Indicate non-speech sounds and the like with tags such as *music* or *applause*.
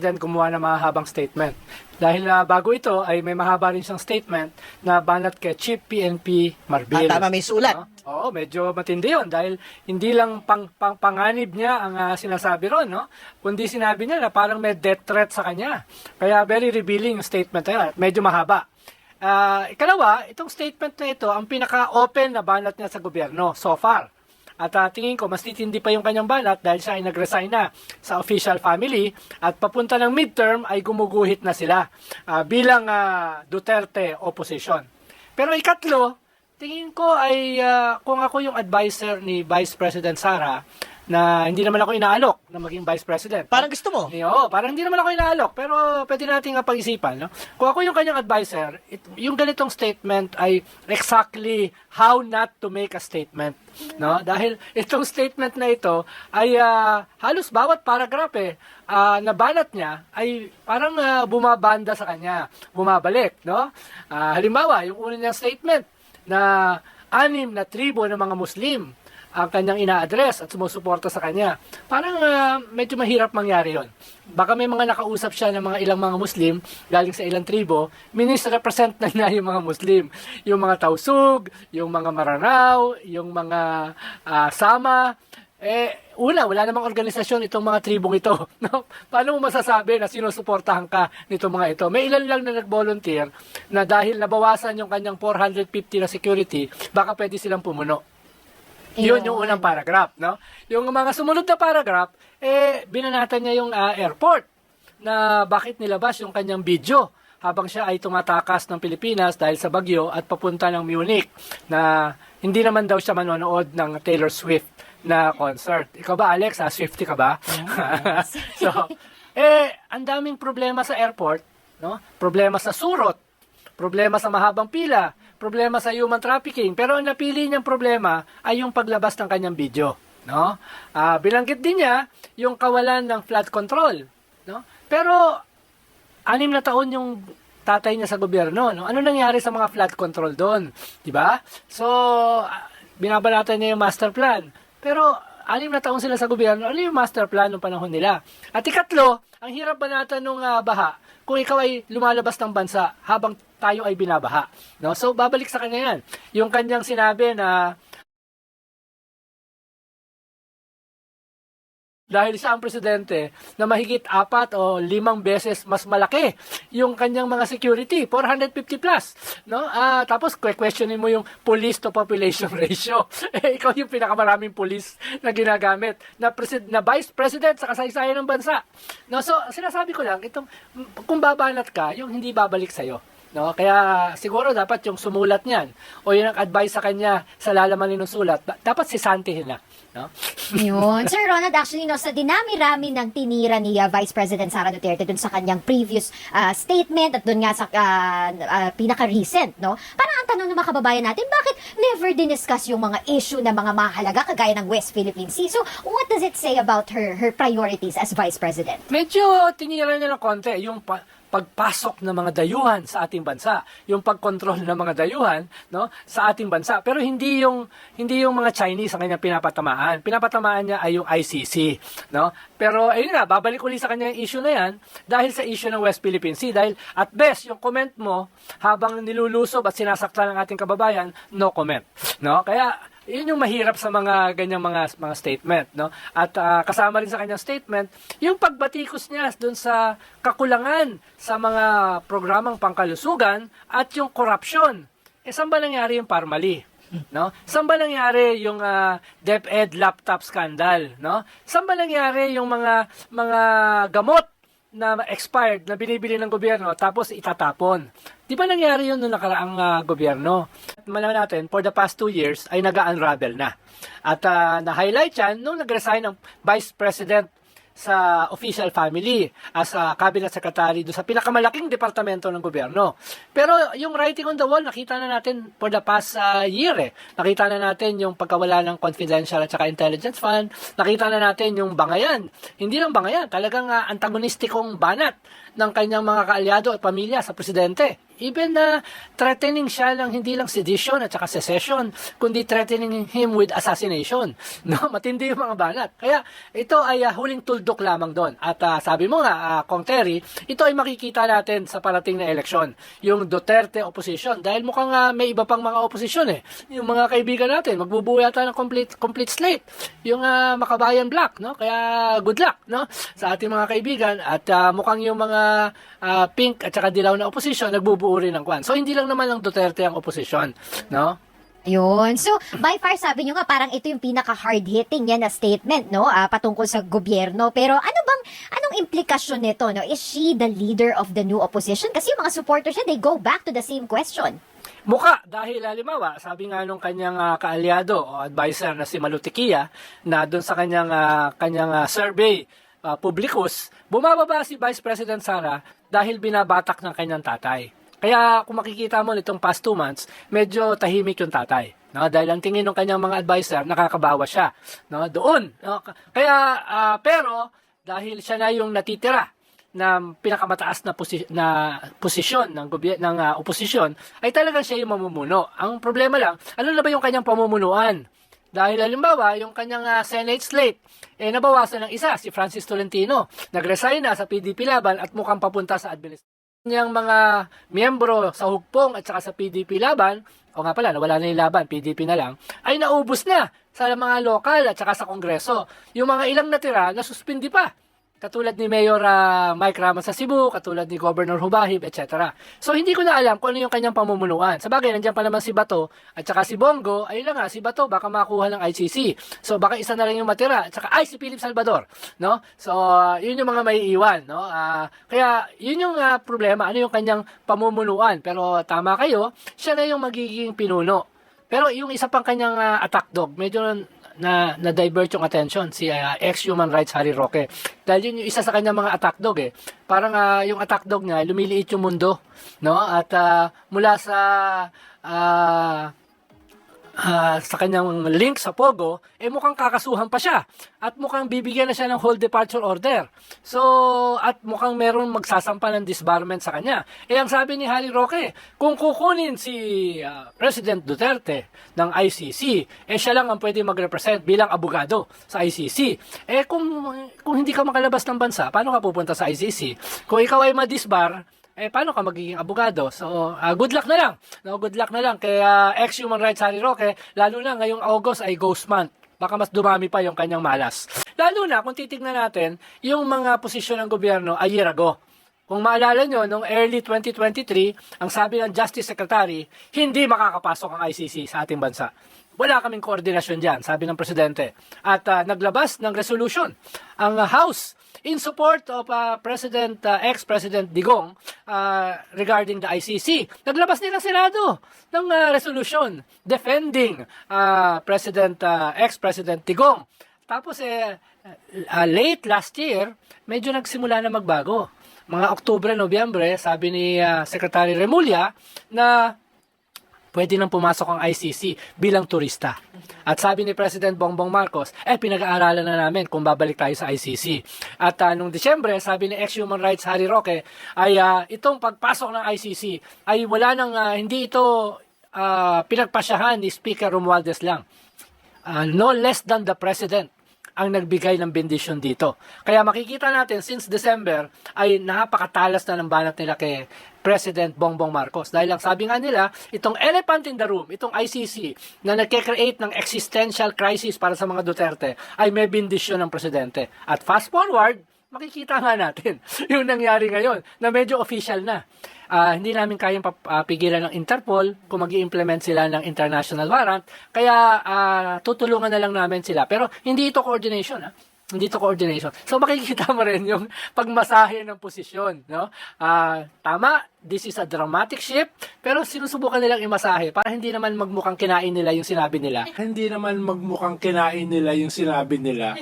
Then gumawa ng mahabang statement. Dahil na bago ito ay may mahaba rin siyang statement na banat kay Chief PNP Marbil. Ah, tama, may sulat. No? Oo, medyo matindi yun dahil hindi lang pang, pang panganib niya ang ah, sinasabi ron, no? Kundi sinabi niya na parang may death threat sa kanya. Kaya very revealing yung statement na yun. Medyo mahaba. Ah, ikalawa, itong statement na ito ang pinaka-open na banat niya sa gobyerno so far. At ah, tingin ko, mas titindi pa yung kanyang banat dahil siya ay nag-resign na sa official family at papunta ng midterm ay gumuguhit na sila ah, bilang ah, Duterte opposition. Pero ikatlo, tingin ko ay ah, kung ako yung advisor ni Vice President Sara na hindi naman ako inaalok na maging Vice President. Parang gusto mo. Eh, Oo, parang hindi naman ako inaalok, pero pwede nating pag-isipan. No? Kung ako yung kanyang advisor, it, yung ganitong statement ay exactly how not to make a statement. No? Dahil itong statement na ito ay ah, halos bawat paragraph eh, ah, nabanat niya ay parang ah, bumabanda sa kanya, bumabalik. No? Ah, halimbawa, yung una niyang statement na anim na tribo ng mga Muslim ang kanyang ina-address at sumusuporta sa kanya. Parang ah, medyo mahirap mangyari yon. Baka may mga nakausap siya ng mga ilang mga Muslim galing sa ilang tribo, minis-represent na niya yung mga Muslim. Yung mga Tausug, yung mga Maranao, yung mga ah, Sama. Eh, una, wala namang organisasyon itong mga tribong ito. *laughs* No? Paano mo masasabi na sinusuportahan ka nitong mga ito? May ilan lang na nag-volunteer na dahil nabawasan yung kanyang 450 na security, baka pwede silang pumuno. Yun yung unang paragraph, no? Yung mga sumunod na paragraph, eh, binanatan niya yung ah, airport na bakit nilabas yung kanyang video habang siya ay tumatakas ng Pilipinas dahil sa bagyo at papunta ng Munich na hindi naman daw siya manonood ng Taylor Swift na concert. Ikaw ba, Alex? Ah, Swifty ka ba? *laughs* so, eh, ang daming problema sa airport, no? Problema sa surot, problema sa mahabang pila, problema sa human trafficking. Pero ang napili niyang problema ay yung paglabas ng kanyang video. No? Ah, bilanggit din niya yung kawalan ng flood control. No? Pero anim na taon yung tatay niya sa gobyerno. No? Ano nangyari sa mga flood control doon? Di ba? So, ah, binabalatan niya yung master plan. Pero anim na taon sila sa gobyerno, ano yung master plan ng panahon nila? At ikatlo, ang hirap banatan ng ah, baha kung ikaw ay lumalabas ng bansa habang tayo ay binabaha. No? So, babalik sa kanya yan. Yung kanyang sinabi na dahil siya ang presidente na mahigit apat o limang beses mas malaki yung kanyang mga security, 450 plus. No? Ah, tapos questionin mo yung police to population *laughs* ratio. eh, ikaw yung pinakamaraming police na ginagamit na, presid- na vice president sa kasaysayan ng bansa. No? So, sinasabi ko lang, itong, kung babanat ka, yung hindi babalik sa'yo. No? Kaya siguro dapat yung sumulat niyan o yung nag-advise sa kanya sa lalaman ng sulat, da- dapat sisantihin na. No? *laughs* Yun. Sir Ronald, actually, no, sa dinami-rami ng tinira ni uh, Vice President Sara Duterte dun sa kanyang previous uh, statement at dun nga sa uh, uh, pinaka-recent, no? Parang ang tanong ng mga kababayan natin, bakit never diniscuss yung mga issue na mga mahalaga kagaya ng West Philippine Sea? So, what does it say about her her priorities as Vice President? Medyo tinira niya ng konti yung pa- pagpasok ng mga dayuhan sa ating bansa, yung pagkontrol ng mga dayuhan, no, sa ating bansa. Pero hindi yung hindi yung mga Chinese ang kanyang pinapatamaan. Pinapatamaan niya ay yung ICC, no? Pero ayun nga, babalik uli sa kanya yung issue na yan dahil sa issue ng West Philippine Sea dahil at best yung comment mo habang nilulusob at sinasaktan ng ating kababayan, no comment, no? Kaya yun yung mahirap sa mga ganyang mga mga statement no? At ah, kasama rin sa kanyang statement yung pagbatikos niya doon sa kakulangan sa mga programang pangkalusugan at yung corruption eh saan ba nangyari yung parmali no? Saan ba nangyari yung ah, DepEd laptop scandal no? Saan ba nangyari yung mga mga gamot na expired na binibili ng gobyerno tapos itatapon. Di ba nangyari yun noong nakaraang ah, gobyerno? Malaman natin, for the past two years ay nag-unravel na. At ah, na-highlight yan nung nag-resign ng Vice President sa official family as a cabinet secretary do sa pinakamalaking departamento ng gobyerno. Pero yung writing on the wall, nakita na natin for the past ah, year eh. Nakita na natin yung pagkawala ng confidential at saka intelligence fund. Nakita na natin yung bangayan. Hindi lang bangayan, talagang ah, antagonistikong banat ng kanyang mga kaalyado at pamilya sa presidente. Even na threatening siya lang hindi lang sedition at saka secession, kundi threatening him with assassination. *laughs* No, matindi yung mga banat. Kaya ito ay ah, huling tuldok lamang doon. At ah, sabi mo nga, ah, Kong Terry, ito ay makikita natin sa parating na eleksyon. Yung Duterte opposition. Dahil mukhang ah, may iba pang mga opposition eh. Yung mga kaibigan natin, magbubuo yata ng complete, complete slate. Yung ah, Makabayan Black, no? Kaya good luck, no? Sa ating mga kaibigan. At ah, mukhang yung mga ah, pink at saka dilaw na opposition, nagbubuo rin ng kwan. So, hindi lang naman lang Duterte ang opposition, no? Yun. So, by far, sabi nyo nga, parang ito yung pinaka-hard-hitting yan na statement, no? Ah, patungkol sa gobyerno. Pero ano bang, anong implikasyon nito, no? Is she the leader of the new opposition? Kasi yung mga supporters niya, they go back to the same question. Muka, dahil halimbawa, sabi nga nung kanyang ah, kaalyado o advisor na si Malutikia, na doon sa kanyang, ah, kanyang ah, survey, uh, publicus, bumababa si Vice President Sara dahil binabatak ng kanyang tatay. Kaya kung makikita mo nitong past two months, medyo tahimik yung tatay. No, dahil ang tingin ng kanyang mga advisor, nakakabawa siya. No, doon. No, kaya, ah, pero, dahil siya na yung natitira na pinakamataas na, posi- na posisyon ng gobye- ng ah, oposisyon ay talagang siya yung mamumuno. Ang problema lang, ano na ba yung kanyang pamumunuan? Dahil halimbawa, yung kanyang ah, Senate slate, eh nabawasan ng isa, si Francis Tolentino. Nag-resign na sa PDP laban at mukhang papunta sa administration. Niyang mga miyembro sa hugpong at saka sa PDP laban, o nga pala, nawala na yung laban, PDP na lang, ay naubos na sa mga lokal at saka sa kongreso. Yung mga ilang natira, nasuspindi pa. Katulad ni Mayor ah, Mike Ramos sa Cebu, katulad ni Governor Hubahib, etc. So hindi ko na alam kung ano yung kanyang pamumunuan. Sa bagay, nandiyan pa naman si Bato at saka si Bongo, ayun lang nga, si Bato baka makuha ng ICC. So baka isa na lang yung matira. At saka ay si Philip Salvador, no? So ah, yun yung mga may iwan, no? Ah, kaya yun yung ah, problema, ano yung kanyang pamumunuan. Pero tama kayo, siya na yung magiging pinuno. Pero yung isa pang kanyang ah, attack dog, medyo na na divert yung attention si ah, ex-human rights Harry Roque. Dahil yun yung isa sa kanyang mga attack dog eh. Parang ah, yung attack dog niya, lumiliit yung mundo, no? At ah, mula sa ah, ah, sa kanyang link sa Pogo, eh mukhang kakasuhan pa siya. At mukhang bibigyan na siya ng whole departure order. So, at mukhang meron magsasampa ng disbarment sa kanya. Eh ang sabi ni Harry Roque, kung kukunin si ah, President Duterte ng ICC, eh siya lang ang pwede mag-represent bilang abogado sa ICC. Eh kung, kung hindi ka makalabas ng bansa, paano ka pupunta sa ICC? Kung ikaw ay madisbar, eh paano ka magiging abogado? So, ah, good luck na lang. No, good luck na lang kay ah, ex-human rights Harry Roque, lalo na ngayong August ay ghost month. Baka mas dumami pa yung kanyang malas. Lalo na kung titignan natin yung mga posisyon ng gobyerno a year ago. Kung maalala nyo, noong early 2023, ang sabi ng Justice Secretary, hindi makakapasok ang ICC sa ating bansa. Wala kaming koordinasyon dyan, sabi ng Presidente. At ah, naglabas ng resolution ang House in support of ah, President, ah, ex-President Digong ah, regarding the ICC. Naglabas din ang Senado ng ah, resolution defending ah, President, ah, ex-President Digong. Tapos eh, ah, late last year, medyo nagsimula na magbago. Mga Oktubre, Nobyembre, sabi ni ah, Secretary Remulla na pwede nang pumasok ang ICC bilang turista. At sabi ni President Bongbong Marcos, eh pinag-aaralan na namin kung babalik tayo sa ICC. At ah, nung Disyembre, sabi ni ex-human rights Harry Roque, ay ah, itong pagpasok ng ICC ay wala nang, ah, hindi ito ah, pinagpasyahan ni Speaker Romualdez lang. Ah, no less than the President ang nagbigay ng bendisyon dito. Kaya makikita natin since December ay napakatalas na ng banat nila kay President Bongbong Marcos. Dahil lang sabi nga nila, itong elephant in the room, itong ICC na nagke-create ng existential crisis para sa mga Duterte ay may bendisyon ng presidente. At fast forward, makikita nga natin *laughs* yung nangyari ngayon na medyo official na. Ah, hindi namin kayang pap- ah, ng Interpol kung mag implement sila ng international warrant. Kaya ah, tutulungan na lang namin sila. Pero hindi ito coordination. Ha? Hindi ito coordination. So makikita mo rin yung pagmasahe ng posisyon. No? Ah, tama, this is a dramatic shift. Pero sinusubukan nilang imasahe para hindi naman magmukhang kinain nila yung sinabi nila. Hindi naman magmukhang kinain nila yung sinabi nila.